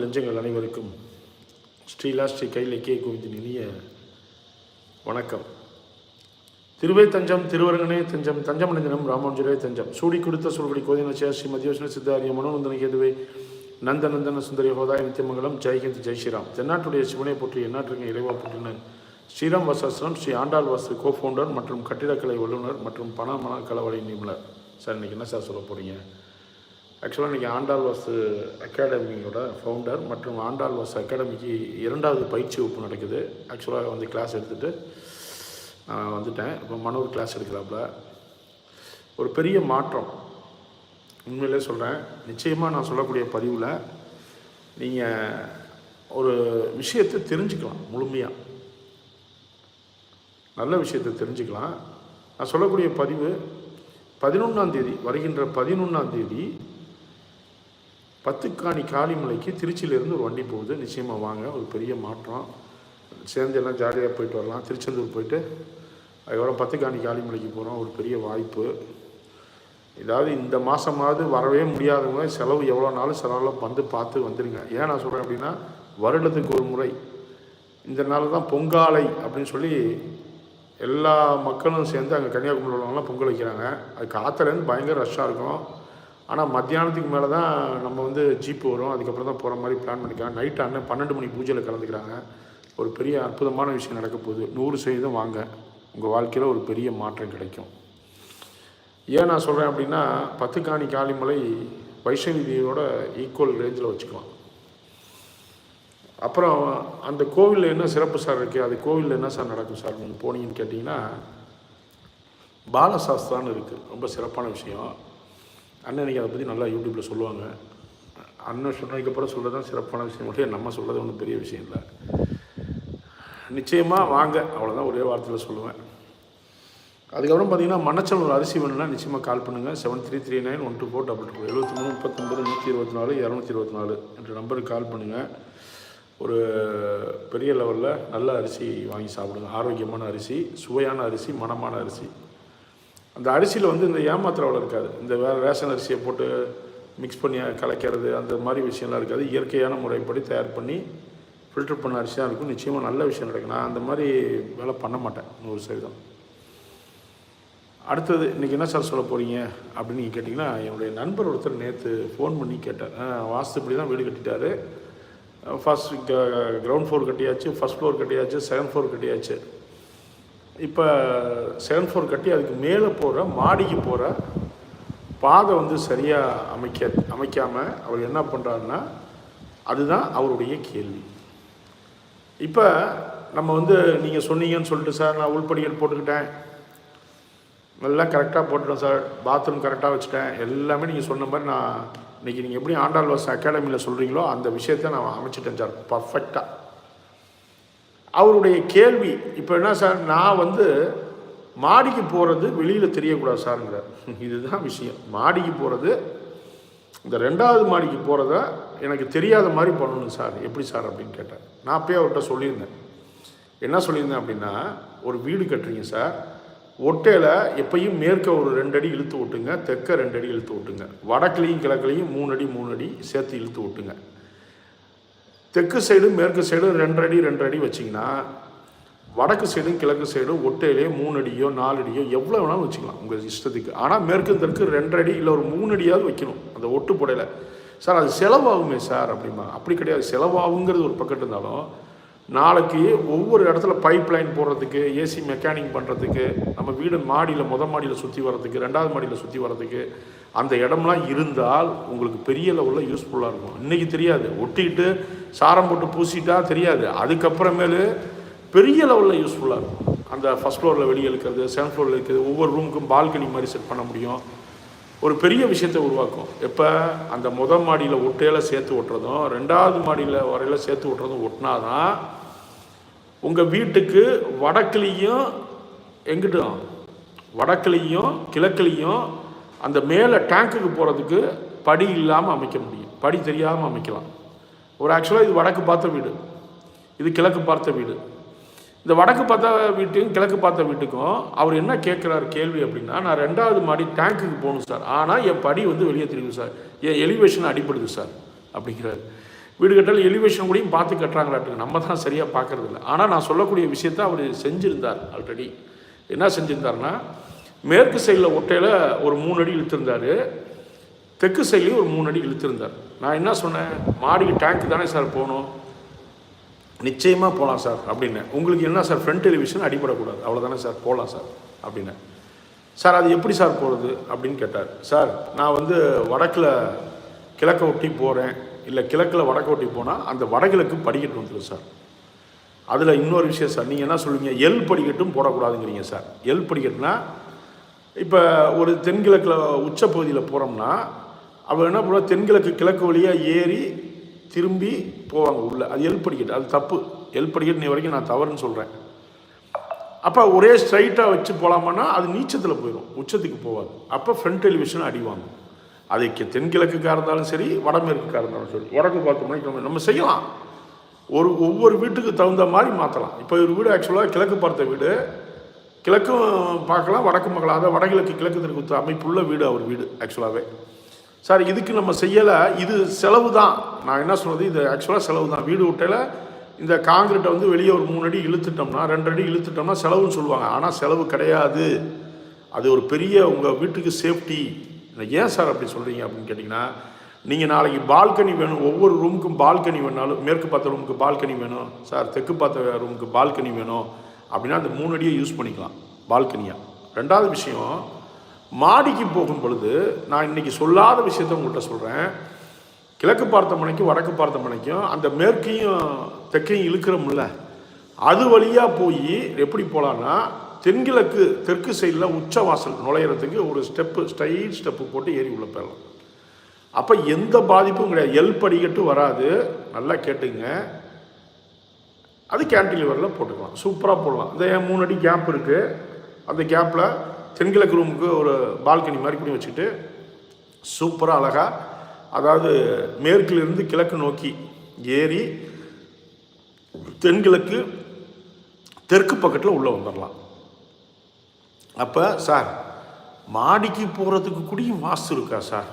நெஞ்சங்கள் அனைவருக்கும் ஸ்ரீலா ஸ்ரீ கைலக்கிய கோவிந்தின் இனிய வணக்கம். திருவே தஞ்சம் திருவரங்கனே தஞ்சம் தஞ்சம் நந்தனம் ராமானுஜரே தஞ்சம். சூடி கொடுத்த சொல்குடி கோதினச்சே ஸ்ரீ மத்தியோஷன சித்தாரிய மனோநந்தன கேதுவே நந்தநந்தன சுந்தரி ஹோதாய நித்தியமங்கலம் ஜெய்ஹிந்த் ஜெய் ஸ்ரீராம். தென்னாட்டுடைய சிவனை போற்றி எந்நாட்டுக்கு இறைவா போற்றின ஸ்ரீராம் வசாஸ்திரம் ஸ்ரீ ஆண்டாள் வாசு கோஃபவுண்டர் மற்றும் கட்டிடக்கலை வல்லுநர் மற்றும் பண மன களவழி நிபுணர். சார் இன்னைக்கு என்ன சார் சொல்ல போறீங்க? ஆக்சுவலாக இன்றைக்கி ஆண்டாள் வாசு அகாடமியோட ஃபவுண்டர் மற்றும் ஆண்டாள் வாசு அகாடமிக்கு இரண்டாவது பயிற்சி வகுப்பு நடக்குது. ஆக்சுவலாக வந்து கிளாஸ் எடுத்துகிட்டு நான் வந்துட்டேன். இப்போ மனோர் கிளாஸ் எடுக்கிறாப்புல ஒரு பெரிய மாற்றம். உண்மையிலே சொல்கிறேன் நிச்சயமாக நான் சொல்லக்கூடிய பதிவில் நீங்கள் ஒரு விஷயத்தை தெரிஞ்சுக்கலாம் முழுமையாக நல்ல விஷயத்தை தெரிஞ்சுக்கலாம். நான் சொல்லக்கூடிய பதிவு பதினொன்றாம் தேதி வருகின்ற பதினொன்றாம் தேதி பத்துக்காணி காளிமலைக்கு திருச்சியிலேருந்து ஒரு வண்டி போகுது. நிச்சயமாக வாங்க. ஒரு பெரிய மாற்றம். சேர்ந்து எல்லாம் ஜாலியாக போயிட்டு வரலாம். திருச்செந்தூர் போயிட்டு அதுக்கப்புறம் பத்துக்காணி காளிமலைக்கு போகிறோம் ஒரு பெரிய வாய்ப்பு. ஏதாவது இந்த மாதமாவது வரவே முடியாதவங்க செலவு எவ்வளோ நாளும் செலவெல்லாம் வந்து பார்த்து வந்துடுங்க ஏன் நான் சொல்கிறேன் அப்படின்னா வருடத்துக்கு ஒரு முறை. இந்த நாள் தான் பொங்காலை அப்படின்னு சொல்லி எல்லா மக்களும் சேர்ந்து அங்கே கன்னியாகுமரியில் உள்ளவங்களாம் பொங்கல் வைக்கிறாங்க. அது காற்றுலேருந்து பயங்கர ரஷ்ஷாக இருக்கும். ஆனால் மத்தியானத்துக்கு மேலே தான் நம்ம வந்து ஜீப்பு வரும். அதுக்கப்புறம் தான் போகிற மாதிரி பிளான் பண்ணிக்கலாம் நைட் அண்ணன் பன்னெண்டு மணி பூஜையில் கலந்துக்கிறாங்க. ஒரு பெரிய அற்புதமான விஷயம் நடக்க போகுது. நூறு சதவீதம் வாங்க. உங்கள் வாழ்க்கையில் ஒரு பெரிய மாற்றம் கிடைக்கும். ஏன் நான் சொல்கிறேன் அப்படின்னா பத்துக்காணி காளிமலை வைஷ்ணவி தேவியோட ஈக்குவல் ரேஞ்சில் வச்சுக்கலாம். அப்புறம் அந்த கோவிலில் என்ன சிறப்பு சார் இருக்குது அது கோவிலில் என்ன சார் நடக்கும் சார்? நீங்கள் போனீங்கன்னு கேட்டிங்கன்னா பாலசாஸ்திரான்னு இருக்குது ரொம்ப சிறப்பான விஷயம். அண்ணன் அதை பற்றி நல்லா யூடியூப்பில் சொல்லுவாங்க. அண்ணன் சொன்னதுக்கப்புறம் சொல்கிறது தான் சிறப்பான விஷயம். மட்டும் நம்ம சொல்கிறது ஒன்றும் பெரிய விஷயம் இல்லை. நிச்சயமாக வாங்க. அவ்வளோதான் ஒரே வார்த்தையில் சொல்லுவேன். அதுக்கப்புறம் பார்த்தீங்கன்னா மணச்சல் அரிசி வேணும்னா நிச்சயமாக கால் பண்ணுங்கள் seven three three nine one two four double two எழுபத்தி மூணு முப்பத்தொம்பது நூற்றி இருபத்தி நாலு இரநூத்தி இருபத்தி நாலு என்ற நம்பருக்கு கால் பண்ணுங்கள் ஒரு பெரிய லெவலில் நல்ல அரிசி வாங்கி சாப்பிடுங்க. ஆரோக்கியமான அரிசி சுவையான அரிசி மணமான அரிசி. அந்த அரிசியில் வந்து இந்த ஏமாத்திரவளை இருக்காது. இந்த வேறு ரேஷன் அரிசியை போட்டு மிக்ஸ் பண்ணி கலக்கிறது அந்த மாதிரி விஷயம்லாம் இருக்காது. இயற்கையான முறைப்படி தயார் பண்ணி ஃபில்டர் பண்ண அரிசியாக இருக்கும். நிச்சயமாக நல்ல விஷயம் நடக்கும். நான் அந்த மாதிரி வேலை பண்ண மாட்டேன் நூறு சதவீதம். அடுத்தது இன்றைக்கி என்ன சார் சொல்ல போகிறீங்க அப்படின்னு நீங்கள் கேட்டிங்கன்னா என்னுடைய நண்பர் ஒருத்தர் நேற்று ஃபோன் பண்ணி கேட்டார். வாஸ்து இப்படி தான் வீடு கட்டிட்டாரு. ஃபர்ஸ்ட் கிரவுண்ட் ஃப்ளோர் கட்டியாச்சு ஃபஸ்ட் ஃப்ளோர் கட்டியாச்சு செகண்ட் ஃப்ளோர் கட்டியாச்சு. இப்போ செகண்ட் ஃப்ளோர் கட்டி அதுக்கு மேலே போகிற மாடிக்கு போகிற பாதை வந்து சரியாக அமைக்க அமைக்காமல் அவர் என்ன பண்ணுறாருன்னா அதுதான் அவருடைய கேள்வி. இப்போ நம்ம வந்து நீங்கள் சொன்னீங்கன்னு சொல்லிட்டு சார் நான் உள்படிகள் போட்டுக்கிட்டேன். நல்லா கரெக்டாக போட்டுட்டேன் சார். பாத்ரூம் கரெக்டாக வச்சுட்டேன். எல்லாமே நீங்கள் சொன்ன மாதிரி நான் இன்றைக்கி நீங்கள் எப்படி ஆண்டாள் வாசன் அகாடமியில் சொல்கிறீங்களோ அந்த விஷயத்த நான் அமைச்சிட்டேன் சார். பர்ஃபெக்டாக அவருடைய கேள்வி இப்போ என்ன சார் நான் வந்து மாடிக்கு போகிறது வெளியில் தெரியக்கூடாது சாருங்கிறார். இதுதான் விஷயம். மாடிக்கு போகிறது இந்த ரெண்டாவது மாடிக்கு போகிறத எனக்கு தெரியாத மாதிரி பண்ணணும் சார். எப்படி சார் அப்படின்னு கேட்டேன் நான் அப்பயே அவர்கிட்ட சொல்லியிருந்தேன். என்ன சொல்லியிருந்தேன் அப்படின்னா ஒரு வீடு கட்டுறீங்க சார். ஒட்டையில் எப்பயும் மேற்க ஒரு ரெண்டு அடி இழுத்து விட்டுங்க தெற்க ரெண்டு அடி இழுத்து விட்டுங்க வடக்குலையும் கிழக்குலையும் மூணு அடி மூணு அடி சேர்த்து இழுத்து விட்டுங்க தெற்கு சைடும் மேற்கு சைடும் ரெண்டு அடி ரெண்டு அடி வச்சிங்கன்னா வடக்கு சைடும் கிழக்கு சைடும் ஒட்டையிலே மூணு அடியோ நாலு அடியோ எவ்வளோ வேணாலும் வச்சுக்கலாம் உங்கள் இஷ்டத்துக்கு. ஆனால் மேற்கு தெற்கு ரெண்டு அடி இல்லை ஒரு மூணு அடியாவது வைக்கணும் அந்த ஒட்டு புடையில. சார் அது செலவாகுமே சார் அப்படிமா அப்படி கிடையாது. செலவாகுங்கிறது ஒரு பக்கத்து இருந்தாலும் நாளைக்கு ஒவ்வொரு இடத்துல பைப் லைன் போடுறதுக்கு ஏசி மெக்கானிக் பண்ணுறதுக்கு நம்ம வீடு மாடியில் முத மாடியில் சுற்றி வர்றதுக்கு ரெண்டாவது மாடியில் சுற்றி வர்றதுக்கு அந்த இடம்லாம் இருந்தால் உங்களுக்கு பெரிய லெவலில் யூஸ்ஃபுல்லாக இருக்கும். இன்றைக்கி தெரியாது. ஒட்டிக்கிட்டு சாரம் போட்டு பூசிட்டா தெரியாது. அதுக்கப்புறமேலு பெரிய லெவலில் யூஸ்ஃபுல்லாக இருக்கும். அந்த ஃபஸ்ட் ஃப்ளோரில் வெளியே இருக்கிறது செகண்ட் ஃப்ளோரில் இருக்கிறது ஒவ்வொரு ரூமுக்கும் பால்கனி மாதிரி செட் பண்ண முடியும். ஒரு பெரிய விஷயத்தை உருவாக்கும். எப்போ? அந்த முத மாடியில் ஒட்டையில் சேர்த்து ஒட்டுறதும் ரெண்டாவது மாடியில் வரையில் சேர்த்து ஒட்டுறதும் ஒட்டினாதான் உங்கள் வீட்டுக்கு வடக்குலேயும் எங்கிட்டும் வடக்குலேயும் கிழக்குலேயும் அந்த மேலே டேங்க்குக்கு போகிறதுக்கு படி இல்லாமல் அமைக்க முடியும். படி தெரியாமல் அமைக்கலாம். ஒரு ஆக்சுவலாக இது வடக்கு பார்த்த வீடு. இது கிழக்கு பார்த்த வீடு. இந்த வடக்கு பார்த்த வீட்டுக்கும் கிழக்கு பார்த்த வீட்டுக்கும் அவர் என்ன கேட்குறாரு கேள்வி அப்படின்னா நான் ரெண்டாவது மாடி டேங்க்குக்கு போகணும் சார். ஆனால் என் படி வந்து வெளியே தெரியுது சார். என் எலிவேஷன் அடிப்படுது சார். அப்படிங்கிறாரு. வீடு கட்டால் எலிவேஷன் கூடயும் பார்த்து கட்டுறாங்களாட்டு நம்ம தான் சரியாக பார்க்கறது இல்லை ஆனால் நான் சொல்லக்கூடிய விஷயத்த அவர் செஞ்சுருந்தார் ஆல்ரெடி என்ன செஞ்சுருந்தாருன்னா மேற்கு சைடில் ஒட்டையில் ஒரு மூணு அடி இழுத்திருந்தார். தெற்கு சைட்லேயும் ஒரு மூணு அடி இழுத்திருந்தார். நான் என்ன சொன்னேன்? மாடிக்கு டேங்க் தானே சார் போகணும். நிச்சயமாக போகலாம் சார் அப்படின்னேன் உங்களுக்கு என்ன சார் ஃப்ரண்ட் டெலிவிஷன் அடிபடக்கூடாது. அவ்வளோதானே சார்? போகலாம் சார் அப்படின்னேன் சார் அது எப்படி சார் போகிறது அப்படின்னு கேட்டார். சார் நான் வந்து வடக்கில் கிழக்க ஒட்டி போகிறேன் இல்லை கிழக்கில் வடக்க ஒட்டி போனால் அந்த வடகிழக்கு படிக்கட்டு வந்துடும் சார். அதில் இன்னொரு விஷயம் சார். நீங்கள் என்ன சொல்லுவீங்க? எல் படிக்கட்டும் போடக்கூடாதுங்கிறீங்க சார். எல் படிக்கட்டுனா இப்போ ஒரு தென்கிழக்கில் உச்ச பகுதியில் போகிறோம்னா அவள் என்ன பண்ணுவா? தென்கிழக்கு கிழக்கு வழியாக ஏறி திரும்பி போவாங்க உள்ள. அது எல் படிக்கட்டு அது தப்பு. எல் படிக்கட்டு நீ வரைக்கும் நான் தவறுன்னு சொல்கிறேன் அப்போ ஒரே ஸ்ட்ரைட்டாக வச்சு போகலாமான்னா அது நீச்சத்தில் போயிடும் உச்சத்துக்கு போகாது அப்போ ஃப்ரண்ட் டெலிவிஷன் அடிவாங்க அது தென்கிழக்குக்காக இருந்தாலும் சரி வடமேற்குக்காக இருந்தாலும் சரி. வடக்கு பார்த்து மணிக்கு நம்ம செய்யலாம். ஒரு ஒவ்வொரு வீட்டுக்கு தகுந்த மாதிரி மாற்றலாம் இப்போ ஒரு வீடு ஆக்சுவலாக கிழக்கு பார்த்த வீடு கிழக்கும் பார்க்கலாம் வடக்கு பார்க்கலாம். அதாவது வடகிழக்கு கிழக்கு தெற்கு அமைப்புள்ள வீடு அவர் வீடு ஆக்சுவலாகவே சார் இதுக்கு நம்ம செய்யலை. இது செலவு தான். நான் என்ன சொல்கிறது இது ஆக்சுவலாக செலவு தான். வீடு விட்டையில் இந்த காங்கிரீட்டை வந்து வெளியே ஒரு மூணு அடி இழுத்துட்டோம்னா ரெண்டு அடி இழுத்துட்டோம்னா செலவுன்னு சொல்லுவாங்க. ஆனால் செலவு கிடையாது. அது ஒரு பெரிய உங்கள் வீட்டுக்கு சேஃப்டி ஏன் சார் அப்படி சொல்கிறீங்க அப்படின்னு கேட்டிங்கன்னா நீங்கள் நாளைக்கு பால்கனி வேணும். ஒவ்வொரு ரூமுக்கும் பால்கனி வேணாலும் மேற்கு பார்த்த ரூமுக்கு பால்கனி வேணும். சார் தெற்கு பார்த்த ரூமுக்கு பால்கனி வேணும். அப்படின்னா அந்த மூணு அடியை யூஸ் பண்ணிக்கலாம் பால்கனியாக ரெண்டாவது விஷயம் மாடிக்கு போகும் பொழுது நான் இன்றைக்கி சொல்லாத விஷயத்த உங்கள்கிட்ட சொல்கிறேன் கிழக்கு பார்த்த மனைக்கும் வடக்கு பார்த்த மனைக்கும் அந்த மேற்கையும் தெற்கையும் இழுக்கிறோம்ல அது வழியாக போய் எப்படி போகலான்னா தென்கிழக்கு தெற்கு சைடில் உச்சவாசல் நுழையிறதுக்கு ஒரு ஸ்டெப்பு ஸ்டைட் ஸ்டெப்பு போட்டு ஏறி உள்ள போயிடலாம். அப்போ எந்த பாதிப்பும் கிடையாது. எல் படிக்கட்டு வராது. நல்லா கேட்டுங்க. அது கேன்டிலிவரில் போட்டுக்கலாம். சூப்பராக போடலாம். இந்த என் மூணு அடி கேப் இருக்குது அந்த கேப்பில் தென்கிழக்கு ரூமுக்கு ஒரு பால்கனி மாதிரி பண்ணி வச்சுட்டு சூப்பராக அழகாக அதாவது மேற்கிலிருந்து கிழக்கு நோக்கி ஏறி தென்கிழக்கு தெற்கு பக்கத்தில் உள்ளே வந்துடலாம் அப்போ சார் மாடிக்கு போகிறதுக்கு கூடயும் வாஸ்து இருக்கா சார்?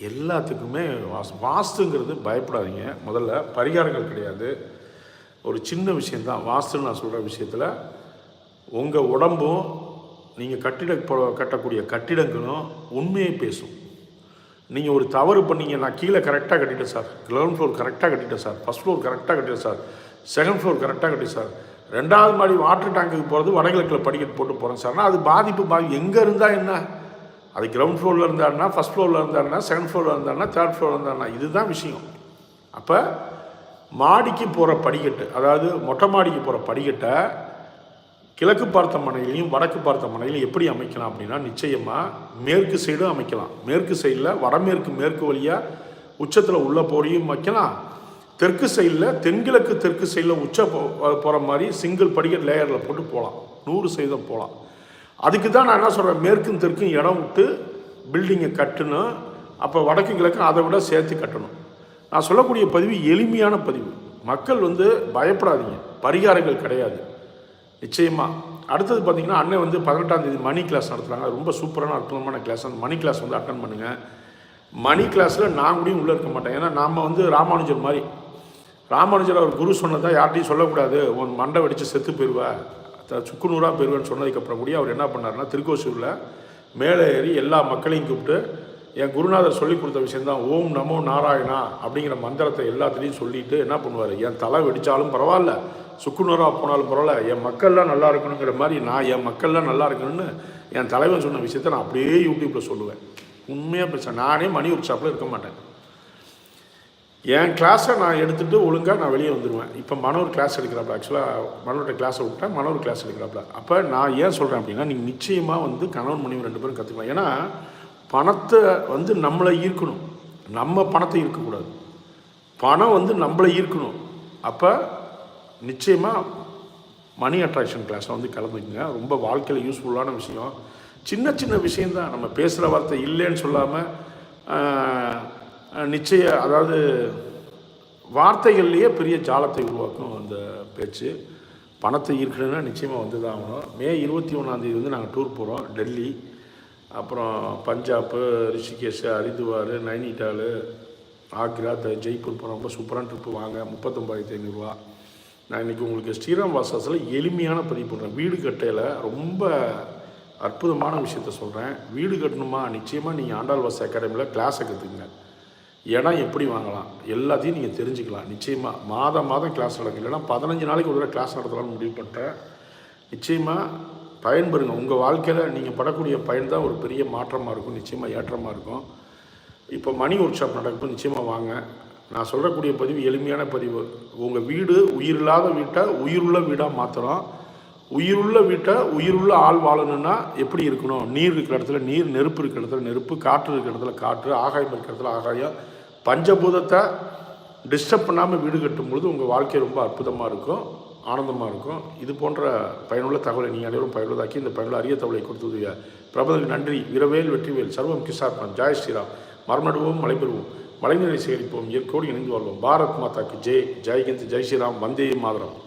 எல்லாத்துக்குமே வாஸ் வாஸ்துங்கிறது பயப்படாதீங்க. முதல்ல பரிகாரங்கள் கிடையாது. ஒரு சின்ன விஷயந்தான். வாஸ்துன்னு நான் சொல்கிற விஷயத்தில் உங்கள் உடம்பும் நீங்கள் கட்டிட கட்டக்கூடிய கட்டிடங்களும் உண்மையை பேசும். நீங்கள் ஒரு தவறு பண்ணீங்க நான் கீழே கரெக்டாக கட்டிட்டேன் சார். கிரவுண்ட் ஃப்ளோர் கரெக்டாக கட்டிட்டேன் சார். ஃபஸ்ட் ஃப்ளோர் கரெக்டாக கட்டிட்டேன் சார். செகண்ட் ஃப்ளோர் கரெக்டாக கட்டிட்டேன் சார். ரெண்டாவது மாடி வாட்டர் டேங்குக்கு போகிறது வடகிழக்கில் படிக்கட்டு போட்டு போகிறேன் சார்னா அது பாதிப்பு பாதி எங்கே இருந்தால் என்ன? அது கிரவுண்ட் ஃப்ளோரில் இருந்தாருன்னா ஃபஸ்ட் ஃப்ளோரில் இருந்தாருன்னா செகண்ட் ஃப்ளோரில் இருந்தாருன்னா தேர்ட் ஃப்ளோரில் இருந்தாருன்னா இதுதான் விஷயம். அப்போ மாடிக்கு போகிற படிக்கட்டு அதாவது மொட்டை மாடிக்கு போகிற படிக்கட்டை கிழக்கு பார்த்த மனையிலையும் வடக்கு பார்த்த மனையிலையும் எப்படி அமைக்கலாம் அப்படின்னா நிச்சயமாக மேற்கு சைடும் அமைக்கலாம். மேற்கு சைடில் வடமேற்கு மேற்கு வழியாக உச்சத்தில் உள்ள போடியும் வைக்கலாம். தெற்கு சைடில் தென்கிழக்கு தெற்கு சைடில் உச்ச போகிற மாதிரி சிங்கிள் படிக்கட் லேயரில் போட்டு போகலாம். நூறு சதவீதம் போகலாம். அதுக்கு தான் நான் என்ன சொல்கிறேன் மேற்கும் தெற்கும் இடம் விட்டு பில்டிங்கை கட்டணும். அப்போ வடக்கு கிழக்கும் அதை விட சேர்த்து கட்டணும். நான் சொல்லக்கூடிய பதிவு எளிமையான பதிவு. மக்கள் வந்து பயப்படாதீங்க. பரிகாரங்கள் கிடையாது. நிச்சயமாக அடுத்தது பார்த்தீங்கன்னா அண்ணன் வந்து பதினெட்டாம் தேதி மணி கிளாஸ் நடத்துகிறாங்க ரொம்ப சூப்பரான அற்புதமான கிளாஸ் அந்த மணி கிளாஸ் வந்து அட்டன் பண்ணுங்கள் மணி கிளாஸில் நான் கூடயும் உள்ளே இருக்க மாட்டேன். ஏன்னா நாம் வந்து ராமானுஜர் மாதிரி. ராமானுஜர் அவர் குரு சொன்னதான் யார்ட்டையும் சொல்லக்கூடாது. உன் மண்டை வெடித்து செத்து போயிடுவா சுக்குநூறாக பெறுவேன்னு சொன்னதுக்கப்புறம் கூட அவர் என்ன பண்ணாருன்னா திருக்கோசூரில் மேலே ஏறி எல்லா மக்களையும் கூப்பிட்டு என் குருநாதர் சொல்லி கொடுத்த விஷயந்தான் ஓம் நமோ நாராயணா அப்படிங்கிற மந்திரத்தை எல்லாத்துலேயும் சொல்லிட்டு என்ன பண்ணுவார்? என் தலை வெடித்தாலும் பரவாயில்ல சுக்குநூறாக போனாலும் பரவாயில்ல என் மக்கள்லாம் நல்லா இருக்கணுங்கிற மாதிரி நான் என் மக்கள்லாம் நல்லா இருக்கணும்னு என் தலைவன் சொன்ன விஷயத்தை நான் அப்படியே யூடியூப்பில் சொல்லுவேன். உண்மையாக பேச நானே மணி ஒர்க் ஷாப்பில் இருக்க மாட்டேன். என் கிளாஸை நான் எடுத்துகிட்டு ஒழுங்காக நான் வெளியே வந்துடுவேன் இப்போ மனோர் கிளாஸ் எடுக்கிறாப்ல. ஆக்சுவலாக மனோட கிளாஸை விட்டேன் மனோர் கிளாஸ் எடுக்கிறாப்ல. அப்போ நான் ஏன் சொல்கிறேன் அப்படின்னா நீங்கள் நிச்சயமாக வந்து கணவன் மனைவி ரெண்டு பேரும் கற்றுக்கலாம் ஏன்னா பணத்தை வந்து நம்மளை ஈர்க்கணும். நம்ம பணத்தை ஈர்க்கக்கூடாது. பணம் வந்து நம்மளை ஈர்க்கணும். அப்போ நிச்சயமாக மணி அட்ராக்ஷன் கிளாஸை வந்து கலந்துக்குங்க. ரொம்ப வாழ்க்கையில் யூஸ்ஃபுல்லான விஷயம். சின்ன சின்ன விஷயந்தான் நம்ம பேசுகிற வார்த்தை இல்லைன்னு சொல்லாமல் நிச்சய அதாவது வார்த்தைகள்லேயே பெரிய ஜாலத்தை உருவாக்கும் அந்த பேச்சு. பணத்தை ஈர்க்கணும்னா நிச்சயமாக வந்து தான் ஆகணும். மே இருபத்தி ஒன்றாந்தேதி வந்து நாங்கள் டூர் போகிறோம் டெல்லி. அப்புறம் பஞ்சாப்பு ரிஷிகேஷ் ஹரித்வார் நைனிடாலு ஆக்ரா த ஜெய்ப்பூர் போகிறோம் ரொம்ப சூப்பரான ட்ரிப்பு வாங்க. முப்பத்தொம்பதாயிரத்தி ஐநூறுரூவா நான் இன்றைக்கி உங்களுக்கு ஸ்ரீராம் வாசாஸில் எளிமையான பதிவு பண்ணுறேன் வீடு கட்டையில் ரொம்ப அற்புதமான விஷயத்த சொல்கிறேன் வீடு கட்டணுமா? நிச்சயமாக நீங்கள் ஆண்டாள் வாச அகாடமியில் கிளாஸை கற்றுக்குங்க இடம் எப்படி வாங்கலாம்? எல்லாத்தையும் நீங்கள் தெரிஞ்சுக்கலாம். நிச்சயமாக மாதம் மாதம் கிளாஸ் நடக்கும். இல்லைன்னா பதினஞ்சு நாளைக்கு ஒரு கிளாஸ் நடத்தலாம்னு முடிவு பண்ணிட்டேன். நிச்சயமாக பயன்பெறுங்க. உங்கள் வாழ்க்கையில் நீங்கள் படக்கூடிய பயன் தான் ஒரு பெரிய மாற்றமாக இருக்கும். நிச்சயமாக ஏற்றமாக இருக்கும். இப்போ மணி ஒர்க் ஷாப் நடக்கும் நிச்சயமாக வாங்க. நான் சொல்லக்கூடிய பதிவு எளிமையான பதிவு. உங்கள் வீடு உயிரில்லாத வீட்டை உயிருள்ள வீடாக மாற்றுறோம் உயிருள்ள வீட்டை உயிருள்ள ஆள் வாழணும்னா எப்படி இருக்கணும்? நீர் இருக்கிற இடத்துல நீர் நெருப்பு இருக்கிற இடத்துல நெருப்பு காற்று இருக்கிற இடத்துல காற்று ஆகாயம் இருக்கிற இடத்துல ஆகாயம் பஞ்சபூதத்தை டிஸ்டர்ப் பண்ணாமல் வீடு கட்டும்பொழுது உங்கள் வாழ்க்கை ரொம்ப அற்புதமாக இருக்கும் ஆனந்தமாக இருக்கும். இது போன்ற பயனுள்ள தகவலை நீங்கள் அனைவரும் பயனுள்ளதாக்கி இந்த பயனுள்ள அரிய தகவலை கொடுத்தது பிரபலங்களுக்கு நன்றி. இரவேல் வெற்றிவேல் சர்வம் கிசார்பன் ஜாய் ஸ்ரீராம். மரம் மலைபெறுவோம். மலை மழைநீரை சேகரிப்போம். இயற்கையோடு இணைந்து வாழ்வோம். பாரத் மாதாக்கு ஜெய். ஜெய்ஹிந்த் ஜெய் ஸ்ரீராம். வந்தே மாதரம்.